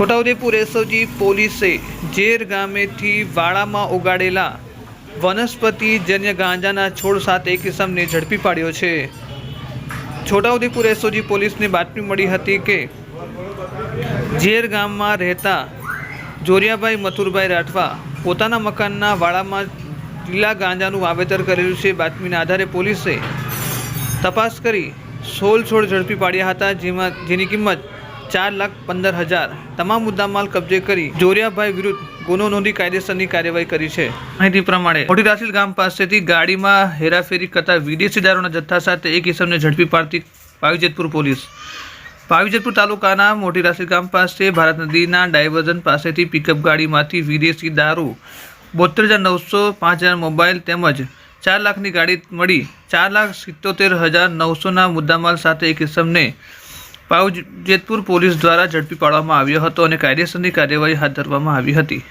Chhota Udepur SOG પોલીસે ઝેર ગામેથી વાડામાં ઉગાડેલા વનસ્પતિજન્ય ગાંજાના છોડ સાથે કિસમને ઝડપી પાડ્યો છે. છોટાઉદેપુર એસઓજી પોલીસને બાતમી મળી હતી કે ઝેર ગામમાં રહેતા જોરિયાભાઈ મથુરભાઈ રાઠવા પોતાના મકાનના વાડામાં લીલા ગાંજાનું વાવેતર કરેલું છે. બાતમીના આધારે પોલીસે તપાસ કરી સોળ છોડ ઝડપી પાડ્યા હતા, જેમાં જેની કિંમત ચાર લાખ પંદર હજાર તમામ મુદ્દામાલ કબજે કરી જોરિયાભાઈ વિરુદ્ધ ગુનો નોંધી કાયદેસરની કાર્યવાહી કરી છે. માહિતી પ્રમાણે મોટી રાસીલ ગામ પાસેથી ગાડીમાં હેરાફેરી કરતા વિદેશી દારૂના જથ્થા સાથે એક ઇસમને ઝડપી પાડતી પાવીજેતપુર પોલીસ. પાવીજેતપુર તાલુકાના મોટી રાસીલ ગામ પાસે ભારત નદીના ડાયવર્ઝન પાસેથી પિકઅપ ગાડીમાંથી વિદેશી દારૂ બોતેર હજાર નવસો પાંચ હજાર મોબાઈલ તેમજ ચાર લાખની ગાડી મળી ચાર લાખ સિત્તોતેર હજાર નવસોના મુદ્દામાલ સાથે એક ઇસમને પાવ જેતપુર પોલીસ દ્વારા ઝડપી પાડવામાં આવ્યો હતો અને કાયદેસરની કાર્યવાહી હાથ ધરવામાં આવી હતી.